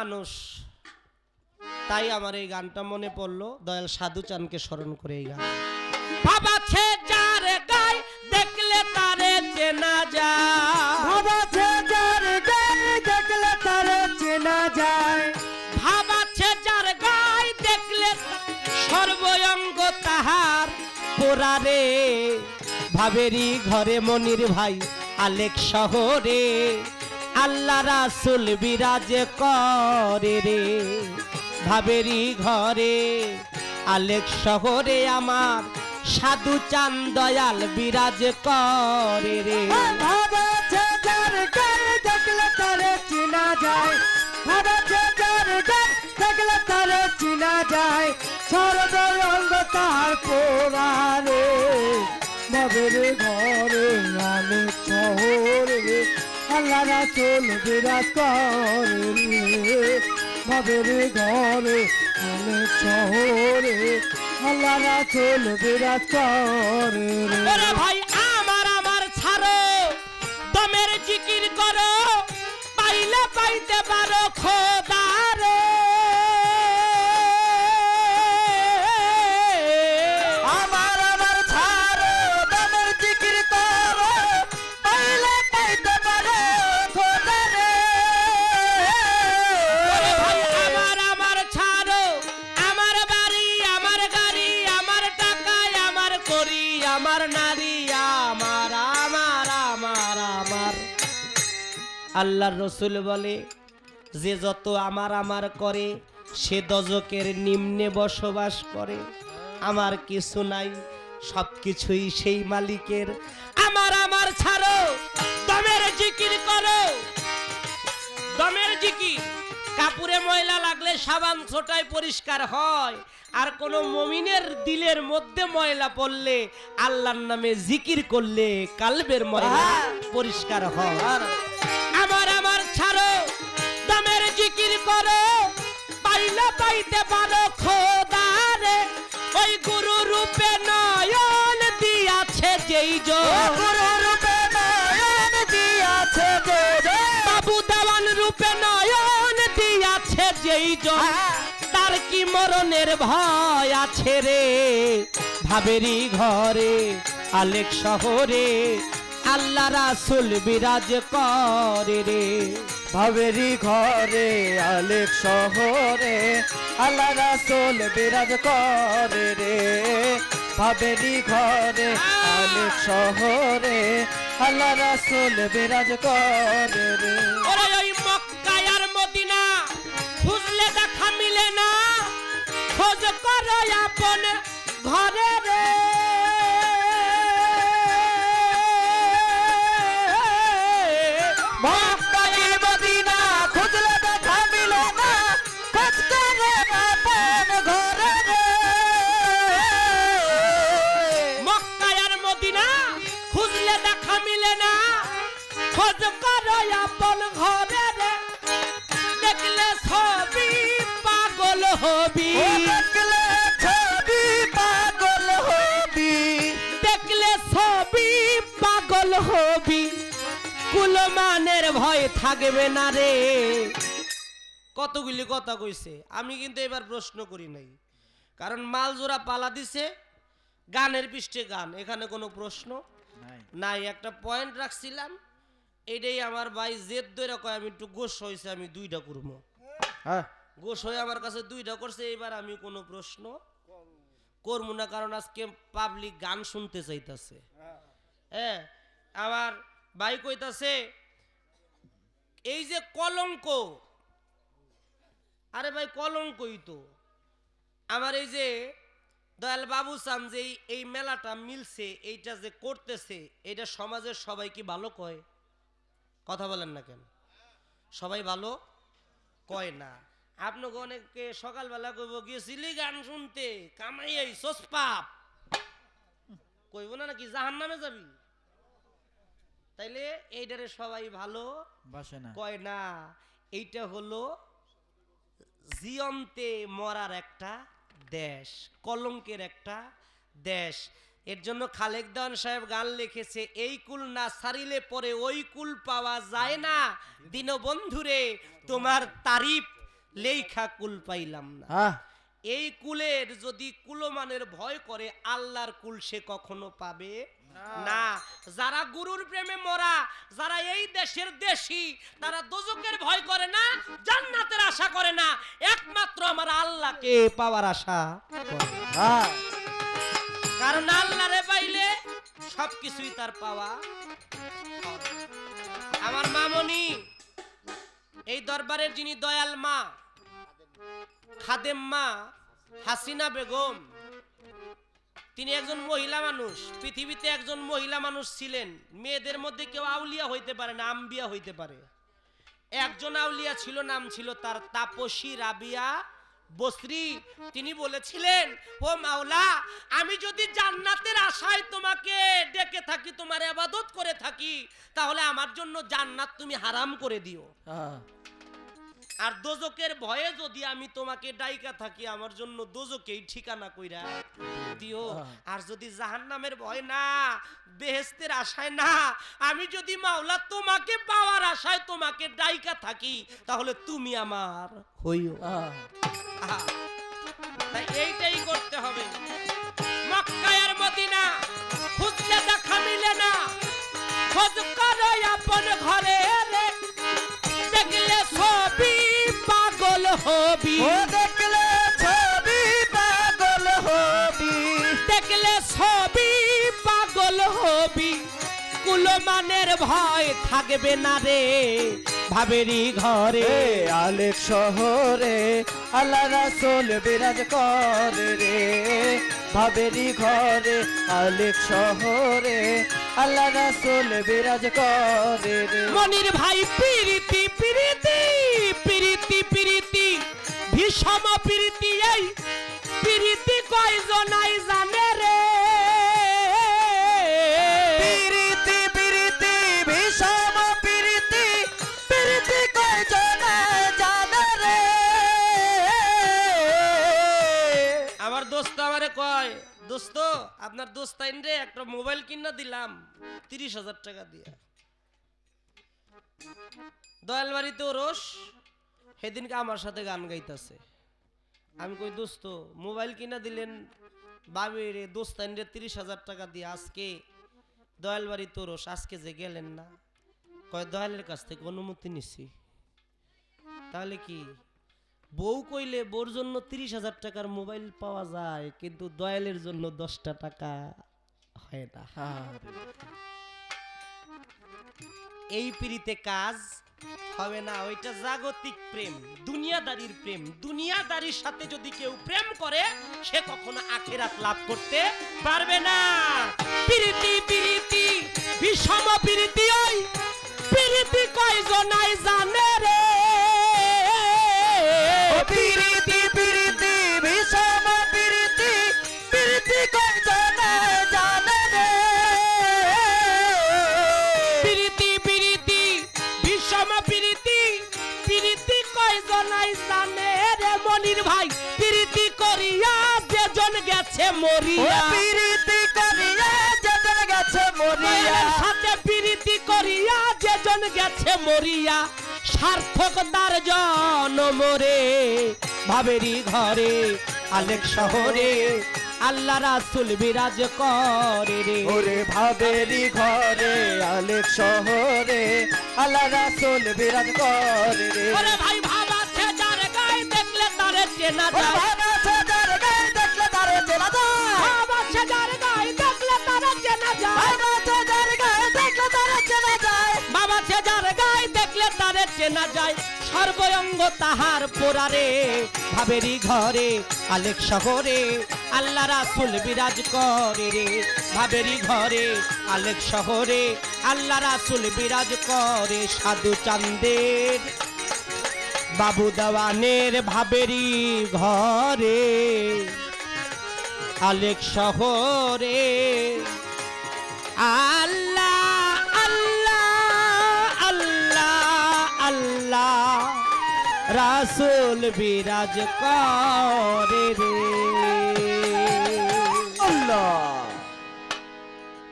মানুষ। তাই আমার এই গানটা মনে পড়ল দয়াল সাধু চানকে স্মরণ করে এই গান। বাবা ছে যার গায় দেখলে তারে চেনা যায়। ভাবাছে যার গায়ে দেখলে তারে চেনা যায়। ভাবাচ্ছে যার গায় দেখলে সর্বঙ্গ তাহার পোড়ারে। ভাবেরি ঘরে মনির ভাই আলেক শহরে। আল্লাহ রাসুল বিরাজ করে রে। ভাবেরি ঘরে আলেক শহরে আমার সাধু চান দয়াল বিরাজ করে রে। দেখলে তারে চেনা যায়? দেখলে তারে চেনা যায়? সর্বঙ্গ তার পোড়ারে বাবের ঘরে আমি শহরে আল্লাহ রাসুল বিরাজ করে বাবের ঘরে অনেক শহরে। আল্লাহ রাসুল বিরাজ করে আল্লাহর রসুল বলে যে যত আমার আমার করে সে দজকের নিম্নে বসবাস করে। আমার কিছু নাই সব কিছুই সেই মালিকের। আমার আমার ছাড়ো দমের জিকির করো। দমের জিকির। কাপুরে ময়লা লাগলে সাবান ছোটায় পরিষ্কার হয়। আর কোন মমিনের দিলের মধ্যে ময়লা পড়লে আল্লাহর নামে জিকির করলে কালবের ময়লা পরিষ্কার হয়। করো পাইলে পাইতে পারো খোদারে। ওই গুরু রূপে নয়ন দিয়াছে যেই জন গুরু রূপে নয়ন দিয়াছে। বাবু দেওয়ান রূপে নয়ন দিয়াছে যেই জন তার কি মরণের ভয় আছে রে? ভাবেরি ঘরে আলেক শহরে আল্লাহ রাসুল বিরাজ করে রে। ভাবেরি ঘরে, আলেক শহরে, আল্লাহ রাসুল বিরাজ করে রে। ভাবেরি ঘরে, আলেক শহরে, আল্লাহ রাসুল বিরাজ করে রে। ওরে ওই মক্কায় আর মদিনা, খুঁজলে দেখা মিলে না। খোঁজ করো আপন ঘরে রে। পাগল হবি কুলমানের ভয় থাকবে না রে। কতগুলি কথা কইছে? আমি কিন্তু এবার প্রশ্ন করি নাই। কারণ মাল জোড়া পালা দিছে গানের পৃষ্ঠে গান। এখানে কোনো প্রশ্ন? নাই। একটা পয়েন্ট রাখছিলাম। এটাই আমার ভাই জেদ ধরে কয় আমি একটু গোস হয়েছে আমি দুইটা করব। হ্যাঁ। গোস হয়ে আমার কাছে দুইটা করছে এবার আমি কোনো প্রশ্ন করব না কারণ আজকে পাবলিক গান শুনতে চাইতেছে। হ্যাঁ আমার ভাই কইতাছে, এই যে কলঙ্ক, আরে ভাই কলঙ্কই তো। আমার এই যে দয়াল বাবু চান যে এই- মেলাটা মিলছে, এইটা যে করতেছে এটা সমাজের সবাই কি ভালো কয়? কথা বলেন না কেন? সবাই ভালো কয় না। আপনাকে অনেকে সকালবেলা কইব, গিয়েছিলি গান শুনতে? কামাই সসপাপ কইব না নাকি জাহান নামে যাবি? তাইলে এইটারে সবাই ভালো? বাসে না। কয় না এইটা হলো জিয়ন্তে মরার একটা দেশ কলঙ্কের একটা দেশ। এর জন্য খালেক দেওয়ান সাহেব গান লিখেছে এই কুল না সারিলে পরে ওই কুল পাওয়া যায় না। দীনবন্ধুরে তোমার তারিফ লেখা কুল পাইলাম না। এই কুলের যদি কুলমানের ভয় করে আল্লাহর কুল সে কখনো পাবে? না। যারা গুরুর প্রেমে মরা যারা এই দেশের দেশি তারা দোজকের ভয় করে না জান্নাতের আশা করে না একমাত্র আমার আল্লাহকে পাওয়ার আশা হ্যাঁ। কারণ আল্লাহরে পাইলে সবকিছুই তার পাওয়া আমার মামনি এই দরবারের যিনি দয়াল মা খাদেম মা হাসিনা বেগম তিনি একজন মহিলা মানুষ। পৃথিবীতে একজন মহিলা মানুষ ছিলেন। মেয়েদের মধ্যে কেউ আউলিয়া হইতে পারে না, আম্বিয়া হইতে পারে। একজন আউলিয়া ছিল, নাম ছিল তার তাপসী রাবিয়া বসরি তিনি বলেছিলেন, ও মাওলা, আমি যদি জান্নাতের আশায় তোমাকে ডেকে থাকি, তোমার আবাদত করে থাকি, তাহলে আমার জন্য জান্নাত তুমি হারাম করে দিও। আর দোজকের ভয়ে যদি আমি তোমাকে ডাইকা থাকি আমার জন্য দোজকেই ঠিকানা কইরা দিও। আর যদি জাহান্নামের ভয় না বেহেস্তের আশায় না আমি যদি মাওলা তোমাকে পাওয়ার আশায় তোমাকে ডাইকা থাকি তাহলে তুমি আমার হইও। তাই এইটাই করতে হবে। মক্কায়ের মদিনা খুঁজলে দেখা মিলে না। খোঁজ করো আপন ঘরে। ভয় থাকবে না রে ভাবেরি ঘরে। আলেক শহরে আল্লাহ রাসূল বিরাজ করে রে। ভাবেরি ঘরে আলেক শহরে আল্লাহ রাসূল বিরাজ করে রে। মনির ভাই পিরিতি পিরিতি পিরিতি পিরিতি ভীষম পিরিতি এই। পিরিতি কয়জনাই জানে দোস্ত, আপনার দোস্তাইন রে একটা মোবাইল কিনা দিলাম, তিরিশ হাজার টাকা দিয়ে। দয়াল বাড়িতে ওরস, সেদিনকে আমার সাথে গান গাইতেছে। আমি কই, দোস্ত, মোবাইল কিনা দিলেন বাবে রে, দোস্তাইন রে তিরিশ হাজার টাকা দিয়ে আজকে। দয়াল বাড়ি তোরস আজকে যে গেলেন না। কয়, দয়ালের কাছ থেকে অনুমতি নিছি। তাহলে কি বউ কইলে বোর জন্য তিরিশ হাজার টাকার মোবাইল পাওয়া যায়, কিন্তু দয়ালের জন্য দশটা টাকা হয় না। এই পিড়িতে কাজ হবে না, ওইটা জাগতিক প্রেম, দুনিয়াদারির প্রেম। দুনিয়াদারির সাথে যদি কেউ প্রেম করে, সে কখনো আখেরাত লাভ করতে পারবে না। পিরিতি পিরিতি বিষম পিরিতি ওই পিরিতি কয়জনাই জানে রে? পিরিতি পিরিতি ভীষণ পিরিতি পিরিতি কয়জনে জানে রে? পিরিতি পিরিতি বিষম পিরিতি পিরিতি কয়জনাই জানে রে মনির ভাই? পিরিতি করিয়া যেজন গেছে মরিয়া। পিরিতি করিয়া যেজন গেছে মরিয়া। সাথে পিরিতি করিয়া যেজন গেছে মরিয়া। সার্থক তার জনমরে ভাবেরি ঘরে আলেক শহরে আল্লাহ রাসুল বিরাজ করে রে। ওরে ভাবেরি ঘরে আলেক শহরে আল্লাহ রাসূল বিরাজ করে রে। ওরে ভাই ভাবা আছে যার গায়ে দেখলে তারে চেনা যায়। ভাবা সাজার গায়ে দেখলে তারে চেনা যায়। ভাবা আছে যার গায়ে দেখলে তারে চেনা যায়। ভাবা সাজার গায়ে দেখলে তারে চেনা যায়। বাবা চেজার গায়ে দেখলে তারে চেনা যায় সর্বঙ্গ তাহার পোড়ারে। ভাবেরি ঘরে আলেক শহরে, আল্লাহ রাসুল বিরাজ করে রে। ভাবেরি ঘরে আলেক শহরে, আল্লাহ রাসুল বিরাজ করে সাধু চান্দের বাবু দেওয়ানের ভাবেরি ঘরে আলেক শহরে, আল্লাহ রাসুল বিরাজ করে রে। আল্লাহ।